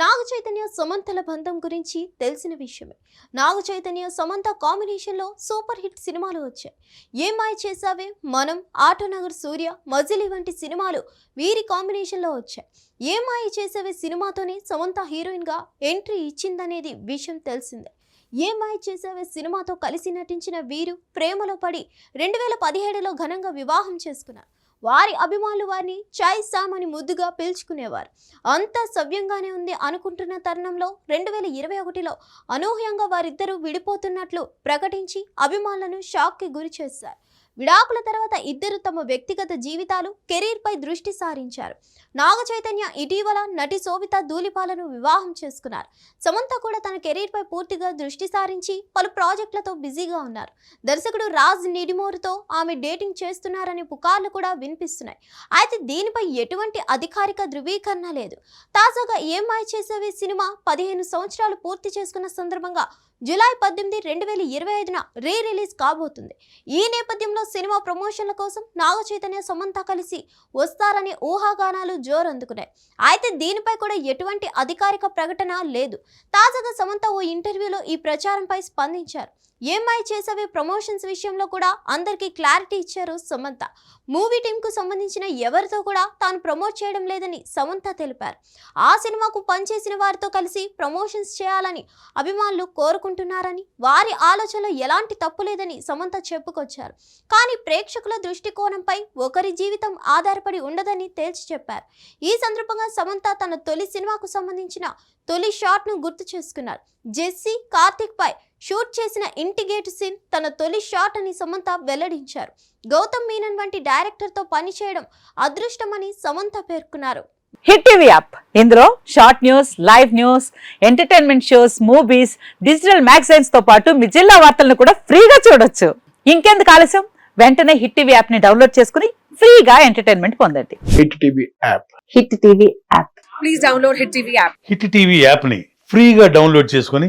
నాగ చైతన్య సమంతల బంధం గురించి తెలిసిన విషయమే. నాగ చైతన్య సమంత కాంబినేషన్లో సూపర్ హిట్ సినిమాలు వచ్చాయి. ఏమాయి చేసావే మనం ఆటోనగర్ సూర్య మజిలీ వంటి సినిమాలు వీరి కాంబినేషన్లో వచ్చాయి. ఏమాయి చేసావే సినిమాతోనే సమంత హీరోయిన్గా ఎంట్రీ ఇచ్చిందనేది విషయం తెలిసిందే. ఏమాయి చేసావే సినిమాతో కలిసి నటించిన వీరు ప్రేమలో పడి రెండు వేల పదిహేడులో ఘనంగా వివాహం చేసుకున్నారు. వారి అభిమానులు వారిని చాయ్ సామ్ అని ముద్దుగా పిలుచుకునేవారు. అంతా సవ్యంగానే ఉంది అనుకుంటున్న తరుణంలో రెండు వేల ఇరవై ఒకటిలో అనూహ్యంగా వారిద్దరూ విడిపోతున్నట్లు ప్రకటించి అభిమానులను షాక్కి గురి చేశారు విడాకుల తర్వాత ఇద్దరు తమ వ్యక్తిగత జీవితాలు కెరీర్పై దృష్టి సారించారు. నాగ చైతన్య ఇటీవల నటి శోభిత ధూళిపాలను వివాహం చేసుకున్నారు. సమంత కూడా తన కెరీర్పై పూర్తిగా దృష్టి సారించి పలు ప్రాజెక్టులతో బిజీగా ఉన్నారు. దర్శకుడు రాజ్ నిడిమోరుతో ఆమె డేటింగ్ చేస్తున్నారనే పుకార్లు కూడా వినిపిస్తున్నాయి. అయితే దీనిపై ఎటువంటి అధికారిక ధృవీకరణ లేదు. తాజాగా ఏమాయి చేసేవి సినిమా పదిహేను సంవత్సరాలు పూర్తి చేసుకున్న సందర్భంగా జూలై పద్దెనిమిది రెండు వేల ఇరవై ఐదున రీ రిలీజ్ కాబోతుంది. ఈ నేపథ్యంలో సినిమా ప్రమోషన్ల కోసం నాగ చైతన్య సమంత కలిసి వస్తారనే ఊహాగానాలు జోరందుకున్నాయి. అయితే దీనిపై కూడా ఎటువంటి అధికారిక ప్రకటన లేదు. తాజాగా సమంత ఓ ఇంటర్వ్యూలో ఈ ప్రచారంపై స్పందించారు. ఏమై చేసేవి? ప్రమోషన్స్ విషయంలో కూడా అందరికీ క్లారిటీ ఇచ్చారు సమంత. మూవీ టీంకు సంబంధించిన ఎవరితో కూడా తాను ప్రమోట్ చేయడం లేదని సమంత తెలిపారు. ఆ సినిమాకు పనిచేసిన వారితో కలిసి ప్రమోషన్స్ చేయాలని అభిమానులు కోరుకుంటున్నారని వారి ఆలోచనలో ఎలాంటి తప్పు లేదని సమంత చెప్పుకొచ్చారు. కానీ ప్రేక్షకుల దృష్టికోణంపై ఒకరి జీవితం ఆధారపడి ఉండదని తేల్చి చెప్పారు. ఈ సందర్భంగా సమంత తన తొలి సినిమాకు సంబంధించిన తొలి షాట్ను గుర్తు చేసుకున్నారు. జెస్సీ కార్తిక్ పై షూట్ చేసిన ఇంటి గేటు సీన్ తన తొలి షాట్ అని సమంత వెల్లడించారు. గౌతమ్ మీనన్ వంటి డైరెక్టర్తో పనిచేయడం అదృష్టమని సమంత పేర్కొన్నారు. Hit TV app. ఇందులో short news live news entertainment shows movies digital మ్యాగజైన్స్తో పాటు మీ జిల్లా వార్తలను కూడా ఫ్రీగా చూడొచ్చు. ఇంకెందుకు ఆలస్యం? వెంటనే హిట్ టీవీ యాప్ని డౌన్లోడ్ చేసుకుని ఫ్రీగా ఎంటర్టైన్మెంట్ పొందండి. Hit TV app. Hit TV app. Please download Hit TV app. Hit TV యాప్ని ఫ్రీగా డౌన్లోడ్ చేసుకొని